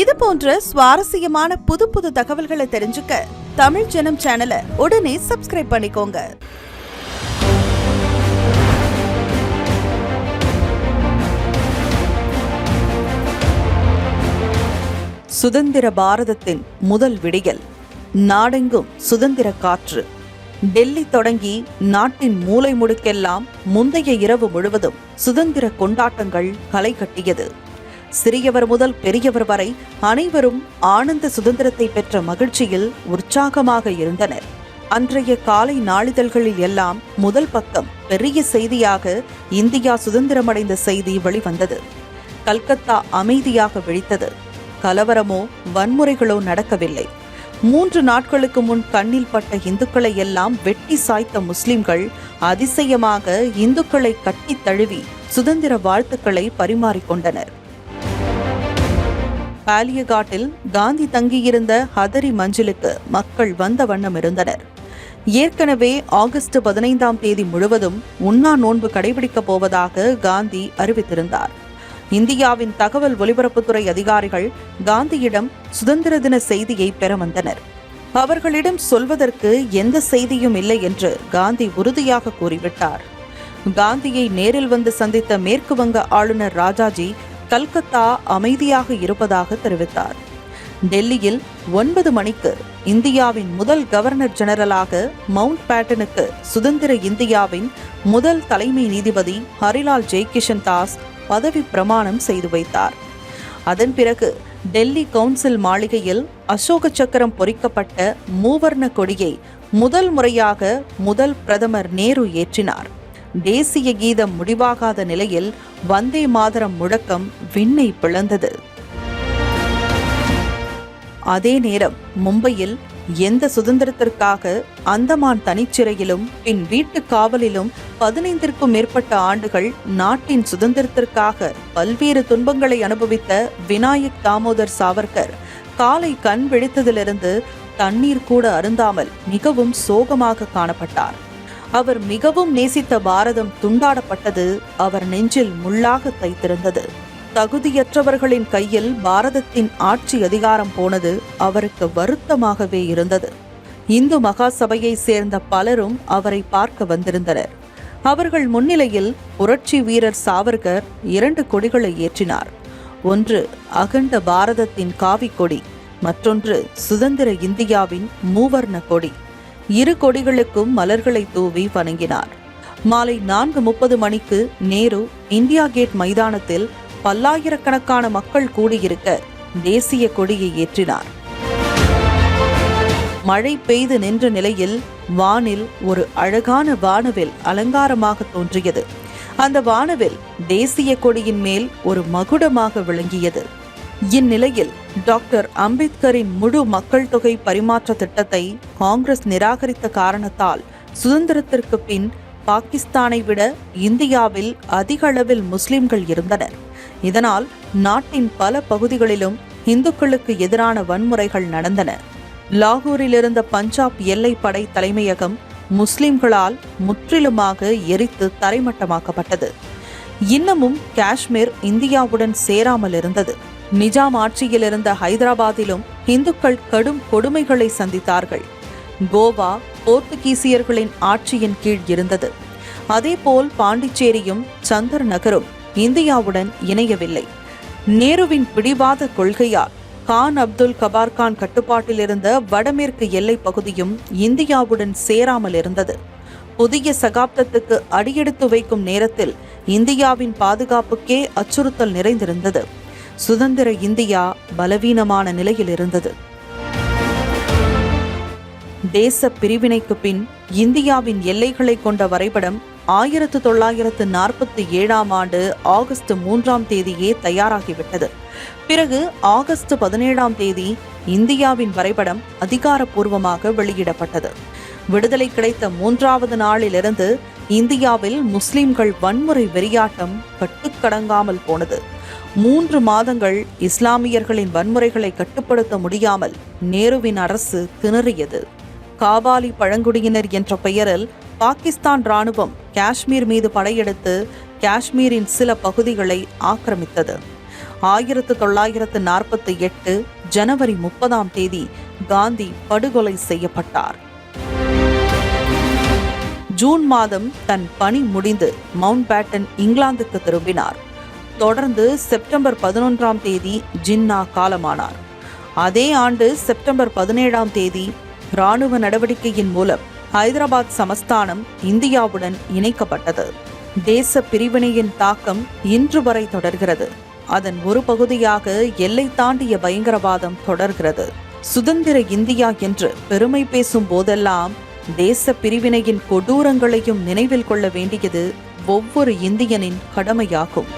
இது போன்ற சுவாரஸ்யமான புது புது தகவல்களை தெரிஞ்சுக்க தமிழ் ஜனம் சேனலை உடனே சப்ஸ்கிரைப் பண்ணிக்கோங்க. சுதந்திர பாரதத்தின் முதல் விடியல். நாடெங்கும் சுதந்திர காற்று. டெல்லி தொடங்கி நாட்டின் மூலை முடுக்கெல்லாம் முந்தைய இரவு முழுவதும் சுதந்திர கொண்டாட்டங்கள் களை கட்டியது. சிறியவர் முதல் பெரியவர் வரை அனைவரும் ஆனந்த சுதந்திரத்தை பெற்ற மகிழ்ச்சியில் உற்சாகமாக இருந்தனர். அன்றைய காலை நாளிதழ்களில் எல்லாம் முதல் பக்கம் பெரிய செய்தியாக இந்தியா சுதந்திரமடைந்த செய்தி வெளிவந்தது. கல்கத்தா அமைதியாக விழித்தது. கலவரமோ வன்முறைகளோ நடக்கவில்லை. மூன்று நாட்களுக்கு முன் கண்ணில் பட்ட இந்துக்களை எல்லாம் வெட்டி சாய்த்த முஸ்லிம்கள் அதிசயமாக இந்துக்களை கட்டித் தழுவி சுதந்திர வாழ்த்துக்களை பரிமாறிக்கொண்டனர். பாலியகாட்டில் காந்தி தங்கியிருந்த ஹதரி மஞ்சிலுக்கு மக்கள் வந்த வண்ணம் இருந்தனர். ஏற்கனவே ஆகஸ்ட் பதினைந்தாம் தேதி முழுவதும் உண்ணா நோன்பு கடைபிடிக்கப் போவதாக காந்தி அறிவித்திருந்தார். இந்தியாவின் தகவல் ஒலிபரப்புத்துறை அதிகாரிகள் காந்தியிடம் சுதந்திர தின செய்தியை பெற வந்தனர். அவர்களிடம் சொல்வதற்கு எந்த செய்தியும் இல்லை என்று காந்தி உறுதியாக கூறிவிட்டார். காந்தியை நேரில் வந்து சந்தித்த மேற்கு வங்க ஆளுநர் ராஜாஜி கல்கத்தா அமைதியாக இருப்பதாக தெரிவித்தார். டெல்லியில் ஒன்பது மணிக்கு இந்தியாவின் முதல் கவர்னர் ஜெனரலாக மவுண்ட் பேட்டனுக்கு சுதந்திர இந்தியாவின் முதல் தலைமை நீதிபதி ஹரிலால் ஜெய்கிஷன் தாஸ் பதவி பிரமாணம் செய்து வைத்தார். அதன் பிறகு டெல்லி கவுன்சில் மாளிகையில் அசோக சக்கரம் பொறிக்கப்பட்ட மூவர்ண கொடியை முதல் முறையாக முதல் பிரதமர் நேரு ஏற்றினார். தேசிய கீதம் முடிவாகாத நிலையில் வந்தே மாதரம் முழக்கம் விண்ணை பிளந்தது. அதே நேரம் மும்பையில் எந்த சுதந்திரத்திற்காக அந்தமான் தனிச்சிறையிலும் பின் வீட்டு காவலிலும் பதினைந்திற்கும் மேற்பட்ட ஆண்டுகள் நாட்டின் சுதந்திரத்திற்காக பல்வேறு துன்பங்களை அனுபவித்த வினாயக் தாமோதர் சாவர்கர் காலை கண் விழித்ததிலிருந்து தண்ணீர் கூட அருந்தாமல் மிகவும் சோகமாக காணப்பட்டார். அவர் மிகவும் நேசித்த பாரதம் துண்டாடப்பட்டது. அவர் நெஞ்சில் முள்ளாக தைத்திருந்தது. தகுதியற்றவர்களின் கையில் பாரதத்தின் ஆட்சி அதிகாரம் போனது. அவருக்கு வருத்தமாகவே இருந்தது. இந்து மகாசபையை சேர்ந்த பலரும் அவரை பார்க்க வந்திருந்தனர். அவர்கள் முன்னிலையில் புரட்சி வீரர் சாவர்கர் இரண்டு கொடிகளை ஏற்றினார். ஒன்று அகண்ட பாரதத்தின் காவிக்கொடி மற்றொன்று சுதந்திர இந்தியாவின் மூவர்ண கொடி. இரு கொடிகளுக்கும் மலர்களை தூவி வணங்கினார். மாலை நான்கு முப்பது மணிக்கு நேரு இந்தியா கேட் மைதானத்தில் பல்லாயிரக்கணக்கான மக்கள் கூடியிருக்க தேசிய கொடியை ஏற்றினார். மழை பெய்து நின்ற நிலையில் வானில் ஒரு அழகான வானவில் அலங்காரமாக தோன்றியது. அந்த வானவில் தேசிய கொடியின் மேல் ஒரு மகுடமாக விளங்கியது. இந்நிலையில் டாக்டர் அம்பேத்கரின் முழு மக்கள் தொகை பரிமாற்ற திட்டத்தை காங்கிரஸ் நிராகரித்த காரணத்தால் சுதந்திரத்திற்கு பின் பாகிஸ்தானை விட இந்தியாவில் அதிக அளவில் முஸ்லிம்கள் இருந்தனர். இதனால் நாட்டின் பல பகுதிகளிலும் இந்துக்களுக்கு எதிரான வன்முறைகள் நடந்தன. லாகூரில் இருந்த பஞ்சாப் எல்லை படை தலைமையகம் முஸ்லிம்களால் முற்றிலுமாக எரித்து தரைமட்டமாக்கப்பட்டது. இன்னமும் காஷ்மீர் இந்தியாவுடன் சேராமல் இருந்தது. நிஜாம் ஆட்சியில் இருந்த ஹைதராபாத்திலும் இந்துக்கள் கடும் கொடுமைகளை சந்தித்தார்கள். கோவா போர்த்துகீசியர்களின் ஆட்சியின் கீழ் இருந்தது. அதேபோல் பாண்டிச்சேரியும் சந்தர் நகரும் இந்தியாவுடன் இணையவில்லை. நேருவின் பிடிவாத கொள்கையால் கான் அப்துல் கபார்கான் கட்டுப்பாட்டில் இருந்த வடமேற்கு எல்லை பகுதியும் இந்தியாவுடன் சேராமல் இருந்தது. புதிய சகாப்தத்துக்கு அடியெடுத்து வைக்கும் நேரத்தில் இந்தியாவின் பாதுகாப்புக்கே அச்சுறுத்தல் நிறைந்திருந்தது. சுதந்திர இந்தியா பலவீனமான நிலையில் இருந்தது தேச பிரிவினைக்கு பின் இந்தியாவின் எல்லைகளை கொண்ட வரைபடம் ஆயிரத்து தொள்ளாயிரத்து நாற்பத்தி ஏழாம் ஆண்டு ஆகஸ்ட் மூன்றாம் தேதியே தயாராகிவிட்டது. பிறகு ஆகஸ்ட் பதினேழாம் தேதி இந்தியாவின் வரைபடம் அதிகாரப்பூர்வமாக வெளியிடப்பட்டது. விடுதலை கிடைத்த மூன்றாவது நாளிலிருந்து இந்தியாவில் முஸ்லிம்கள் வன்முறை வெறியாட்டம் கட்டுக்கடங்காமல் போனது. மூன்று மாதங்கள் இஸ்லாமியர்களின் வன்முறைகளை கட்டுப்படுத்த முடியாமல் நேருவின் அரசு திணறியது. காபாலி பழங்குடியினர் என்ற பெயரில் பாகிஸ்தான் ராணுவம் காஷ்மீர் மீது படையெடுத்து காஷ்மீரின் சில பகுதிகளை ஆக்கிரமித்தது. ஆயிரத்து தொள்ளாயிரத்து நாற்பத்தி எட்டு ஜனவரி முப்பதாம் தேதி காந்தி படுகொலை செய்யப்பட்டார். ஜூன் மாதம் தன் பணி முடிந்து மவுண்ட் பேட்டன் இங்கிலாந்துக்கு திரும்பினார். தொடர்ந்து செப்டம்பர் பதினொன்றாம் தேதி ஜின்னா காலமானார். அதே ஆண்டு செப்டம்பர் பதினேழாம் தேதி ராணுவ நடவடிக்கையின் மூலம் ஹைதராபாத் சமஸ்தானம் இந்தியாவுடன் இணைக்கப்பட்டது. தேச பிரிவினையின் தாக்கம் இன்று வரை தொடர்கிறது. அதன் ஒரு பகுதியாக எல்லை தாண்டிய பயங்கரவாதம் தொடர்கிறது. சுதந்திர இந்தியா என்று பெருமை பேசும் போதெல்லாம் தேச பிரிவினையின் கொடூரங்களையும் நினைவில் கொள்ள வேண்டியது ஒவ்வொரு இந்தியனின் கடமையாகும்.